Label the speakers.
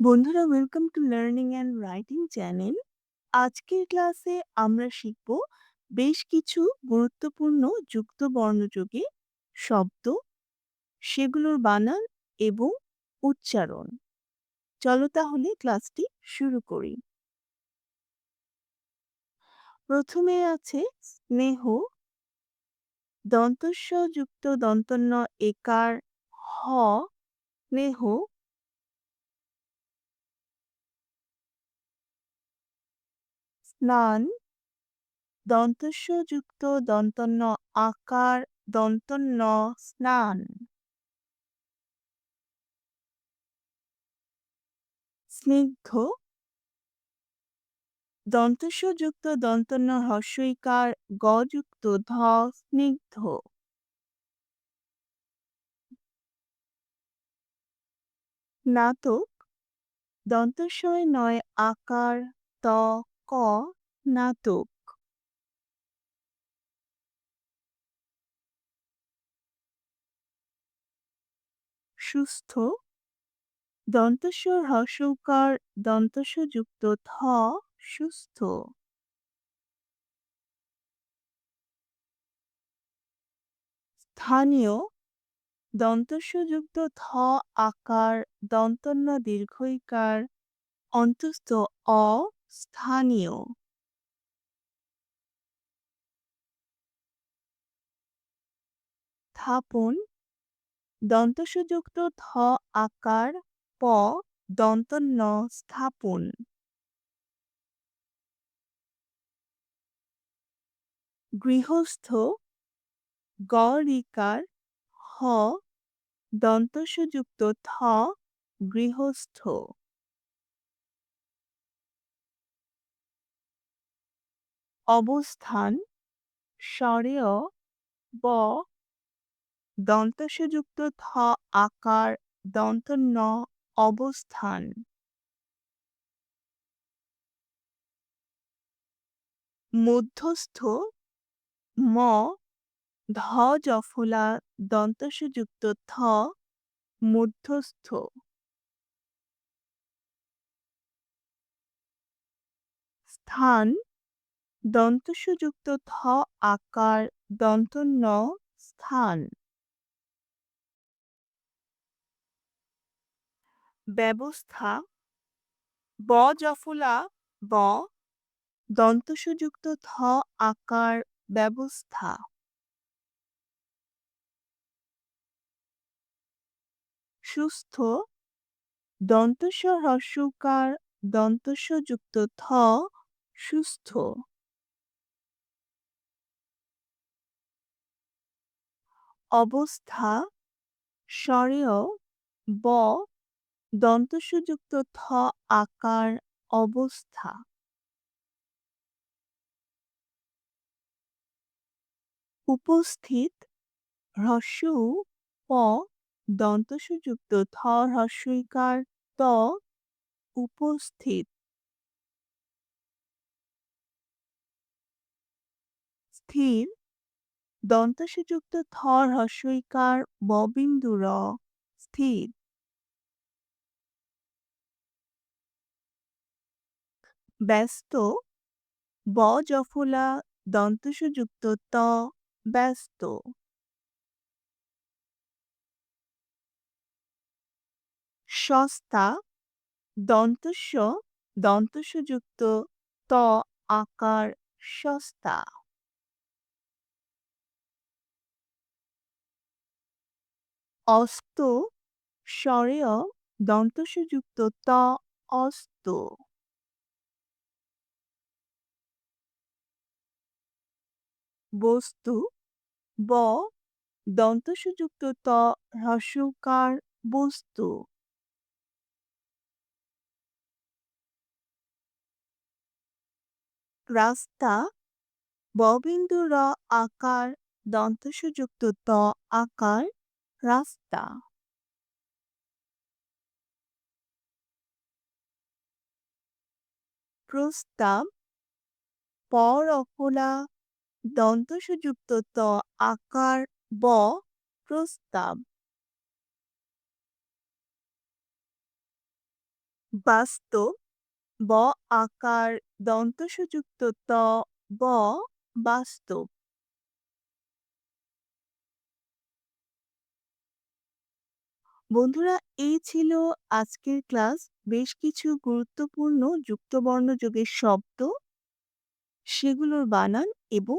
Speaker 1: বন্ধুরা welcome to learning and writing channel আজকের ক্লাসে আমরা শিখব বেশ কিছু গুরুত্বপূর্ণ যুক্ত বর্ণযোগে শব্দ, সেগুলোর বানান এবং উচ্চারণ। চলো তাহলে ক্লাসটি শুরু করি। প্রথমে আছে স্নেহ দন্তস্ব যুক্ত দন্তন্য একার, হ, স্নেহ স্নান দন্তস্ব যুক্ত দন্তন্য আকার, দন্তন্য স্নান। স্নিগ্ধ দন্তস্ব যুক্ত দন্তন্য হ্রস্বইকার গ যুক্ত ধ, স্নিগ্ধ। নাটক দন্তস্বয় নয় আকার, ত, ক। নাটক। সুস্থ, দন্তস্বর হ্রস্বকার দন্তস্ব যুক্ত থ, সুস্থ। স্থানীয়, দন্তস্বযুক্ত থ আকার দন্তন্য দীর্ঘইকার, অন্তস্থ অ, স্থানীয়। স্থাপন দন্তস্বযুক্ত থ আকার, প দন্ত ন স্থাপন। গৃহস্থ গ গরিকার হ দন্তস্বযুক্ত থ গৃহস্থ। অবস্থান, স্বরেয়, ব দন্তস্বযুক্ত থ আকার দন্ত ন অবস্থান। মধ্যস্থ, ম, ধ জফলা দন্তস্বযুক্ত থ, মধ্যস্থ। স্থান দন্তস্বযুক্ত থ আকার দন্ত ন স্থান। ব্যবস্থা ব জফলা ব দন্তস্বযুক্ত থ আকার ব্যবস্থা। সুস্থ দন্তস্ব হ্রস্বকার দন্তস্বযুক্ত থ সুস্থ। অবস্থা স্বরেয় ব দন্তস্বযুক্ত থ আকার অবস্থা। উপস্থিত হ্রস্ব প দন্তস্বযুক্ত থ হ্রস্বইকার ত উপস্থিত। স্থির দন্তস্বযুক্ত থ হ্রস্বইকার ববিন্দু র স্থির। ব্যস্ত, ব জফলা দন্তস্বযুক্ত ত ব্যস্ত। সস্তা দন্তস্ব দন্তস্বযুক্ত ত আকার সস্তা। অস্ত, স্বরেয় দন্তস্বযুক্ত ত অস্ত। বস্তু ব দন্তস্বযুক্ত ত হ্রস্বকার বস্তু। রাস্তা ববিন্দু র আকার দন্তস্বযুক্ত ত আকার রাস্তা। প্রস্তাব পর অফলা দন্তস্বযুক্ত ত আকার ব প্রস্তাব বাস্তব, ব আকার দন্তসযুক্ত ত, ব বাস্তব। বন্ধুরা এই ছিল আজকের ক্লাস। বেশ কিছু গুরুত্বপূর্ণ যুক্তবর্ণ যোগের শব্দ, সেগুলোর বানান এবং